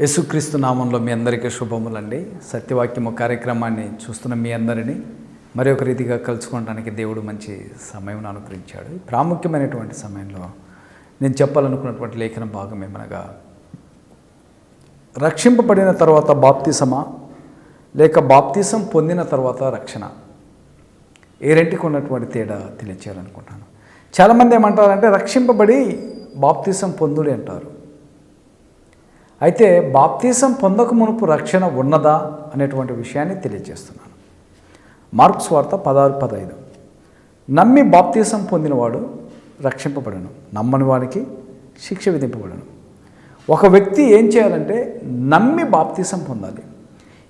యేసుక్రీస్తు నామంలో మీ అందరికీ శుభములండి. సత్యవాక్యము కార్యక్రమాన్ని చూస్తున్న మీ అందరినీ మరి ఒక రీతిగా కలుసుకోవడానికి దేవుడు మంచి సమయం అనుగ్రహించాడు. ప్రాముఖ్యమైనటువంటి సమయంలో నేను చెప్పాలనుకున్నటువంటి లేఖన భాగం ఏమనగా రక్షింపబడిన తర్వాత బాప్తిసమా లేక బాప్తిసం పొందిన తర్వాత రక్షణ. ఏ రెంటికి ఉన్నటువంటి తేడా తెలియచేయాలనుకుంటాను చాలామంది ఏమంటారంటే రక్షింపబడి బాప్తిసం పొందుడి అంటారు. అయితే బాప్తీసం పొందక మునుపు రక్షణ ఉన్నదా అనేటువంటి విషయాన్ని తెలియజేస్తున్నాను. మార్క్స్ వార్త పదహారు పదహైదు. నమ్మి బాప్తీసం పొందినవాడు రక్షింపబడను నమ్మని వారికి శిక్ష విధింపబడను. ఒక వ్యక్తి ఏం చేయాలంటే నమ్మి బాప్తీసం పొందాలి.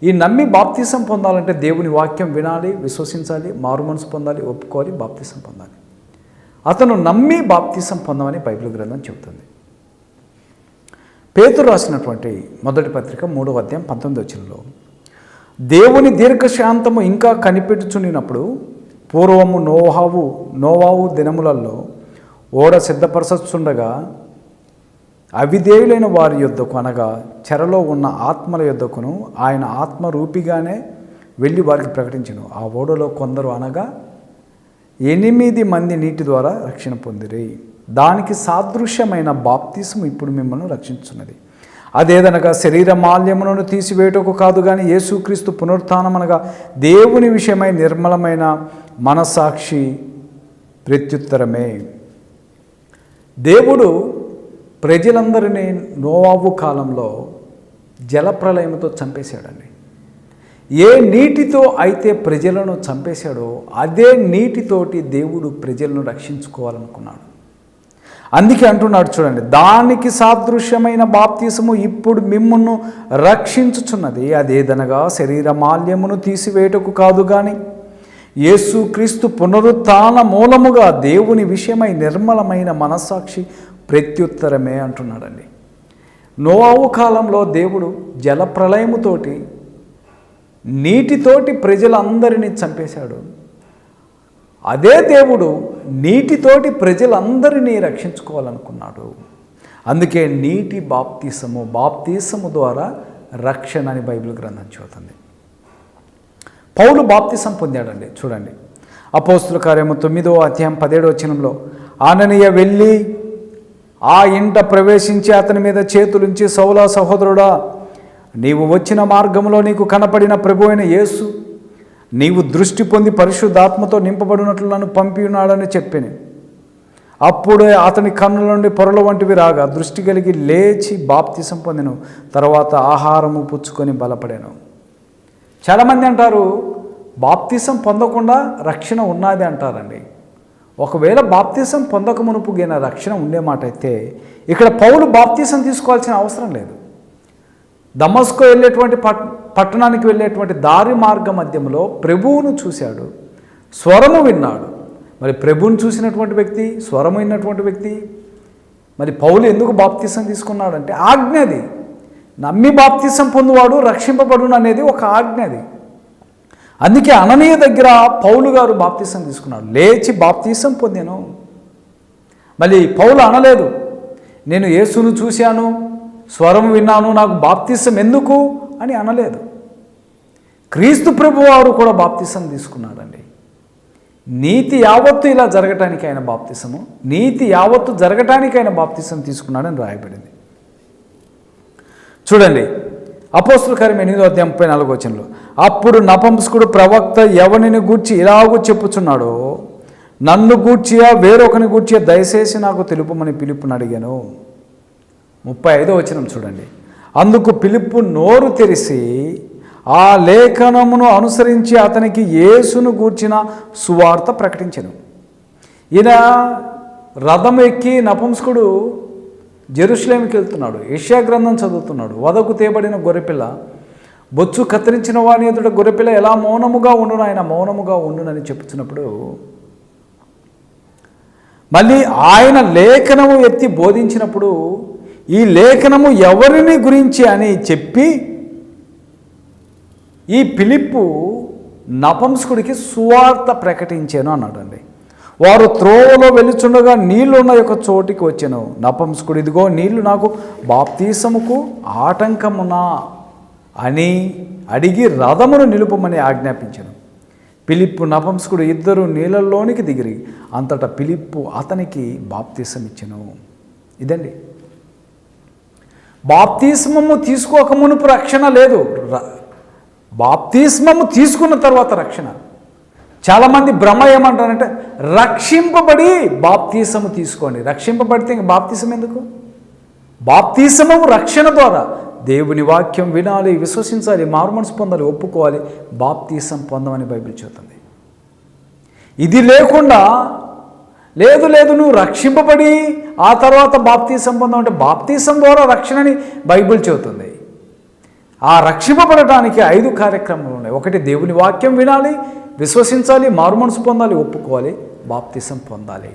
ఈ నమ్మి బాప్తీసం పొందాలంటే దేవుని వాక్యం వినాలి విశ్వసించాలి మారు మనసు పొందాలి ఒప్పుకోవాలి బాప్తీసం పొందాలి. అతను నమ్మి బాప్తీసం పొందమని బైబిల్ గ్రంథం చెబుతుంది. పేతురు రాసినటువంటి మొదటి పత్రిక మూడవ అధ్యాయం పంతొమ్మిది వచ్చినలో దేవుని దీర్ఘశాంతము ఇంకా కనిపెట్టుచుండినప్పుడు పూర్వము నోహావు నోవావు దినములలో ఓడ సిద్ధపరచుండగా అవిధేయులైన వారి యొద్దకు అనగా చెరలో ఉన్న ఆత్మల యొద్దకును ఆయన ఆత్మ రూపిగానే వెళ్ళి వారికి ప్రకటించను. ఆ ఓడలో కొందరు అనగా ఎనిమిది మంది నీటి ద్వారా రక్షణ పొందిరి. దానికి సాదృశ్యమైన బాప్తిసం ఇప్పుడు మిమ్మల్ని రక్షించున్నది అదేదనగా శరీర మాల్యములను తీసివేయటకు కాదు కానీ యేసుక్రీస్తు పునరుత్నం అనగా దేవుని విషయమై నిర్మలమైన మనసాక్షి ప్రత్యుత్తరమే. దేవుడు ప్రజలందరినీ నోవాబు కాలంలో జలప్రలయంతో చంపేశాడండి. ఏ నీటితో అయితే ప్రజలను చంపేశాడో అదే నీటితోటి దేవుడు ప్రజలను రక్షించుకోవాలనుకున్నాడు. అందుకే అంటున్నాడు చూడండి దానికి సాదృశ్యమైన బాప్తీసము ఇప్పుడు మిమ్మును రక్షించుచున్నది. అదేదనగా శరీర మాల్యమును తీసివేయటకు కాదు కానీ యేసుక్రీస్తు పునరుత్న మూలముగా దేవుని విషయమై నిర్మలమైన మనస్సాక్షి ప్రత్యుత్తరమే అంటున్నాడండి. నోవావు కాలంలో దేవుడు జలప్రలయముతోటి నీటితోటి ప్రజలందరినీ చంపేశాడు. అదే దేవుడు నీటితోటి ప్రజలందరినీ రక్షించుకోవాలనుకున్నాడు. అందుకే నీటి బాప్తీసము బాప్తీసము ద్వారా రక్షణ అని బైబిల్ గ్రంథం చూతుంది పౌలు బాప్తీసం పొందాడండి చూడండి. అపోస్తుల కార్యము తొమ్మిదో అధ్యాయం పదిహేడో వచనంలో ఆననీయ వెళ్ళి ఆ ఇంట ప్రవేశించి అతని మీద చేతులుంచి సౌల సహోదరుడా నీవు వచ్చిన మార్గంలో నీకు కనపడిన ప్రభు అయిన యేసు నీవు దృష్టి పొంది పరిశుద్ధాత్మతో నింపబడినట్లు నన్ను పంపి ఉన్నాడని చెప్పాను. అప్పుడే అతని కన్నుల నుండి పొరల వంటివి రాగా దృష్టి కలిగి లేచి బాప్తిసం పొందెను. తర్వాత ఆహారము పుచ్చుకొని బలపడాను. చాలామంది అంటారు బాప్తిసం పొందకుండా రక్షణ ఉన్నది అంటారండి. ఒకవేళ బాప్తిసం పొందక మునుపు గిన రక్షణ ఉండే మాట అయితే ఇక్కడ పౌలు బాప్తిసం తీసుకోవాల్సిన అవసరం లేదు. దమస్కో వెళ్ళేటువంటి పట్ పట్టణానికి వెళ్ళేటువంటి దారి మార్గ మధ్యంలో ప్రభువును చూశాడు. స్వరము విన్నాడు. మరి ప్రభువును చూసినటువంటి వ్యక్తి స్వరము విన్నటువంటి వ్యక్తి మరి పౌలు ఎందుకు బాప్తీసం తీసుకున్నాడంటే ఆజ్ఞది నమ్మి బాప్తీసం పొందువాడు రక్షింపబడును అనేది ఒక ఆజ్ఞది అందుకే అననీయ దగ్గర పౌలు గారు బాప్తీసం తీసుకున్నాడు. లేచి బాప్తీసం పొందాను. మళ్ళీ పౌలు అనలేదు. నేను యేసును చూశాను స్వరం విన్నాను నాకు బాప్తీసం ఎందుకు? అని అనలేదు. క్రీస్తు ప్రభు వారు కూడా బాప్తిసం తీసుకున్నాడండి. నీతి యావత్తు ఇలా జరగటానికి ఆయన బాప్తిసము నీతి యావత్తు జరగటానికి ఆయన బాప్తిసం తీసుకున్నాడని రాయబడింది. చూడండి అపోస్తుల కార్యం ఎనిమిదో అధ్యాయం ముప్పై నాలుగు వచనంలో అప్పుడు నపంసకుడు ప్రవక్త ఎవరిని గూర్చి ఇలాగూ చెప్పుచున్నాడో నన్ను గూర్చియా వేరొకని గూర్చియా దయచేసి నాకు తెలుపమని పిలుపుని అడిగాను ముప్పై ఐదో వచనం చూడండి అందుకు పిలుపు నోరు తెరిసి ఆ లేఖనమును అనుసరించి అతనికి యేసును గూర్చిన సువార్త ప్రకటించను. ఈయన రథం ఎక్కి నపుంసకుడు జెరూసలేంకి వెళ్తున్నాడు. ఏషియా గ్రంథం చదువుతున్నాడు. వదకు తేబడిన గొర్రెపిల్ల బొచ్చు కత్తిరించిన వాని ఎదుట గొర్రెపిల్ల ఎలా మౌనముగా ఉండును ఆయన మౌనముగా ఉండునని చెప్తున్నప్పుడు మళ్ళీ ఆయన లేఖనము ఎత్తి బోధించినప్పుడు ఈ లేఖనము ఎవరిని గురించి అని చెప్పి ఈ పిలిప్పు నపంసుకుడికి సువార్త ప్రకటించాను అన్నాడండి. వారు త్రోవలో వెలుచుండగా నీళ్ళున్న యొక్క చోటికి వచ్చాను. నపంసుకుడు ఇదిగో నీళ్ళు నాకు బాప్తీసముకు ఆటంకమునా అని అడిగి రథమును నిలుపమని ఆజ్ఞాపించను. పిలిప్పు నపంసుకుడు ఇద్దరు నీళ్ళల్లోనికి దిగిరి. అంతటా పిలిప్పు అతనికి బాప్తీసం ఇచ్చాను ఇదండి. బాప్తిస్మము తీసుకోక మునుపు రక్షణ లేదు. ర- బాప్తిస్మము తీసుకున్న తర్వాత రక్షణ. చాలామంది భ్రమ ఏమంటారంటే రక్షింపబడి బాప్తీసము తీసుకోండి. రక్షింపబడితే ఇంక బాప్తీసం ఎందుకు? బాప్తీసము రక్షణ ద్వారా దేవుని వాక్యం వినాలి విశ్వసించాలి మార్మన్స్ పొందాలి ఒప్పుకోవాలి బాప్తీసం పొందమని బైబిల్ చెబుతుంది. ఇది లేకుండా లేదు లేదు నువ్వు రక్షింపబడి ఆ తర్వాత బాప్తీసం పొందావు అంటే బాప్తీసం ద్వారా రక్షణని బైబిల్ చెబుతుంది. ఆ రక్షింపబడటానికి ఐదు కార్యక్రమాలు ఉన్నాయి. ఒకటి దేవుని వాక్యం వినాలి విశ్వసించాలి మారుమనసు పొందాలి ఒప్పుకోవాలి బాప్తీసం పొందాలి.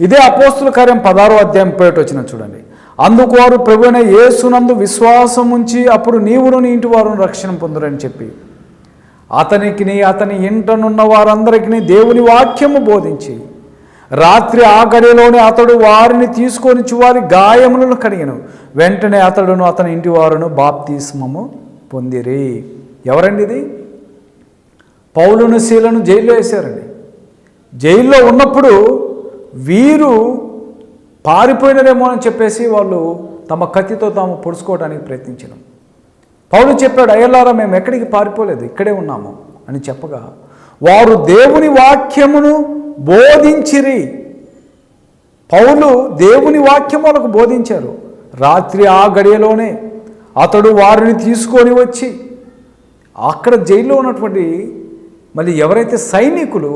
ఇదే అపోస్తుల కార్యం పదారో అధ్యాయం పేట వచ్చిన చూడండి. అందుకు వారు ప్రభువైన యేసునందు విశ్వాసం ఉంచి అప్పుడు నీవును నీ ఇంటి వారు రక్షణ పొందురని చెప్పి అతనికి అతని ఇంటనున్న వారందరికీ దేవుని వాక్యము బోధించి రాత్రి ఆ గడిలోనే అతడు వారిని తీసుకొని వారి గాయములను కడిగిన. వెంటనే అతడును అతని ఇంటి వారును బాప్తిస్మము పొందిరి. ఎవరండి ఇది? పౌలును శీలను జైల్లో వేశారండి. జైల్లో ఉన్నప్పుడు వీరు పారిపోయినరేమో అని చెప్పేసి వాళ్ళు తమ కత్తితో తాము పొడుచుకోవడానికి ప్రయత్నించడం పౌలు చెప్పాడు అయ్యలారా మేము ఎక్కడికి పారిపోలేదు ఇక్కడే ఉన్నాము అని చెప్పగా వారు దేవుని వాక్యమును బోధించిరి. పౌలు దేవుని వాక్యం వాళ్ళకు బోధించారు. రాత్రి ఆ గడియలోనే అతడు వారిని తీసుకొని వచ్చి అక్కడ జైల్లో ఉన్నటువంటి మళ్ళీ ఎవరైతే సైనికులు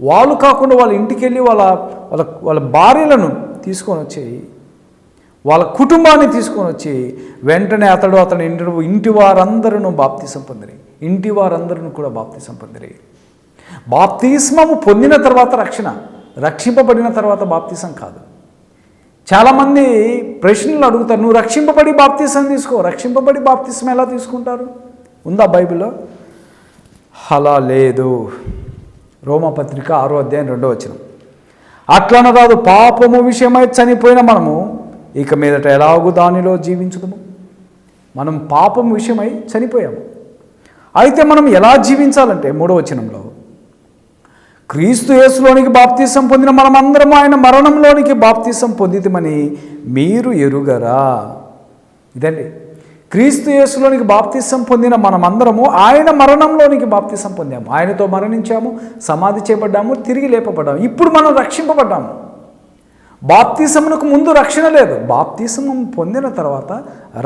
వాళ్ళు కాకుండా వాళ్ళ ఇంటికి వెళ్ళి వాళ్ళ వాళ్ళ వాళ్ళ భార్యలను తీసుకొని వచ్చి వాళ్ళ కుటుంబాన్ని తీసుకొని వచ్చి వెంటనే అతడు అతని ఇంటి ఇంటి వారందరూ బాప్తి సంపందిరి ఇంటి వారందరూ కూడా బాప్తి సంపందిరి బాప్తిస్మము పొందిన తర్వాత రక్షణ రక్షింపబడిన తర్వాత బాప్తిసం కాదు. చాలామంది ప్రశ్నలు అడుగుతారు నువ్వు రక్షింపబడి బాప్తిసం తీసుకో రక్షింపబడి బాప్తిసం ఎలా తీసుకుంటారు? ఉందా బైబిల్లో? అలా లేదు. రోమపత్రిక ఆరో అధ్యాయం రెండో వచనం. అట్లన కాదు పాపము విషయమై చనిపోయిన మనము ఇక మీదట ఎలాగూ దానిలో జీవించదము? మనం పాపం విషయమై చనిపోయాము. అయితే మనం ఎలా జీవించాలంటే మూడో వచనంలో క్రీస్తు యేసులోనికి బాప్తీసం పొందిన మనమందరం ఆయన మరణంలోనికి బాప్తీసం పొందితమని మీరు ఎరుగరా. ఇదండి. క్రీస్తు యేసులోనికి బాప్తీసం పొందిన మనమందరము ఆయన మరణంలోనికి బాప్తీసం పొందాము. ఆయనతో మరణించాము సమాధి చేయబడ్డాము తిరిగి లేపబడ్డాము. ఇప్పుడు మనం రక్షింపబడ్డాము. బాప్తీసమునకు ముందు రక్షణ లేదు. బాప్తీసము పొందిన తర్వాత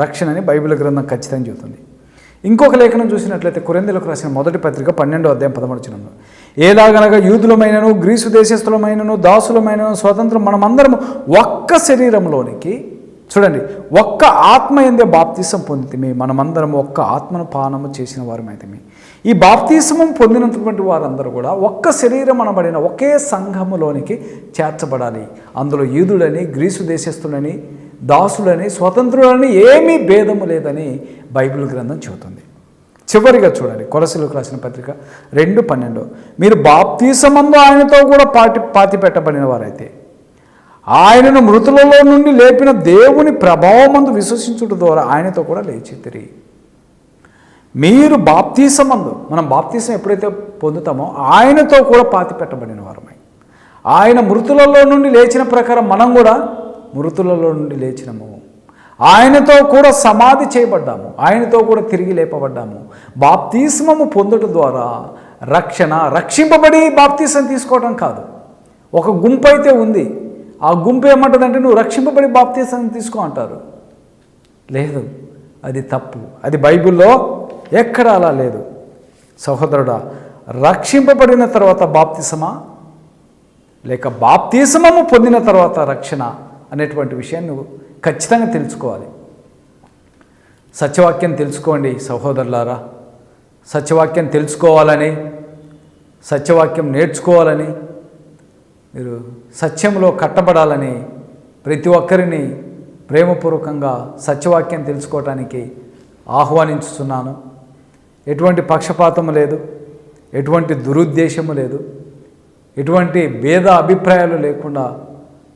రక్షణ అని బైబిల్ గ్రంథం ఖచ్చితంగా చెబుతుంది. ఇంకొక లేఖనం చూసినట్లయితే కురెందులకు రాసిన మొదటి పత్రిక పన్నెండో అధ్యాయం పదమూడుచినంలో ఏలాగనగా యూదులమైనను గ్రీసు దేశస్థులమైనను దాసులమైనను స్వతంత్రం మనమందరం ఒక్క శరీరంలోనికి చూడండి ఒక్క ఆత్మ ఎందే బాప్తీసం పొందితిమి మనమందరం ఒక్క ఆత్మను పానము చేసిన వారమైతిమి. ఈ బాప్తీసము పొందినటువంటి వారందరూ కూడా ఒక్క శరీరం అనబడిన ఒకే సంఘములోనికి చేర్చబడాలి. అందులో యూదుడని గ్రీసు దేశస్థులని దాసులని స్వతంత్రులని ఏమీ భేదము లేదని బైబిల్ గ్రంథం చెబుతుంది. చివరిగా చూడండి కొలసలకు రాసిన పత్రిక రెండు పన్నెండు. మీరు బాప్తీసమందు ఆయనతో కూడా పాటి పాతి పెట్టబడిన వారైతే ఆయనను మృతులలో నుండి లేపిన దేవుని ప్రభావమందు విశ్వసించుట ద్వారా ఆయనతో కూడా లేచి తిరిగి. మీరు బాప్తీసమందు మనం బాప్తీసం ఎప్పుడైతే పొందుతామో ఆయనతో కూడా పాతి పెట్టబడిన వారమై. ఆయన మృతులలో నుండి లేచిన ప్రకారం మనం కూడా మృతులలో నుండి లేచినము. ఆయనతో కూడా సమాధి చేయబడ్డాము. ఆయనతో కూడా తిరిగి లేపబడ్డాము. బాప్తీస్మము పొందుట ద్వారా రక్షణ రక్షింపబడి బాప్తీసం తీసుకోవడం కాదు. ఒక గుంపు అయితే ఉంది. ఆ గుంపు ఏమంటుందంటే నువ్వు రక్షింపబడి బాప్తీసం తీసుకో అంటారు. లేదు. అది తప్పు. అది బైబిల్లో ఎక్కడ అలా లేదు. సహోదరుడా రక్షింపబడిన తర్వాత బాప్తిసమా? లేక బాప్తీసమము పొందిన తర్వాత రక్షణ? అనేటువంటి విషయాన్ని నువ్వు ఖచ్చితంగా తెలుసుకోవాలి. సత్యవాక్యం తెలుసుకోండి సహోదరులారా. సత్యవాక్యం తెలుసుకోవాలని సత్యవాక్యం నేర్చుకోవాలని మీరు సత్యంలో కట్టబడాలని ప్రతి ఒక్కరిని ప్రేమపూర్వకంగా సత్యవాక్యం తెలుసుకోవటానికి ఆహ్వానించుతున్నాను ఎటువంటి పక్షపాతము లేదు ఎటువంటి దురుద్దేశము లేదు ఎటువంటి భేద అభిప్రాయాలు లేకుండా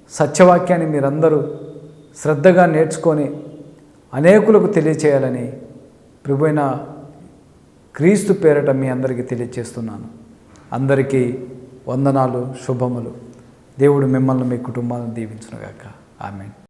సత్యవాక్యాన్ని మీరందరూ శ్రద్ధగా నేర్చుకొని అనేకులకు తెలియచేయాలని ప్రభువైన క్రీస్తు పేరట మీ అందరికీ తెలియచేస్తున్నాను. అందరికీ వందనాలు శుభములు. దేవుడు మిమ్మల్ని మీ కుటుంబాలను దీవించునుగాక. ఆమె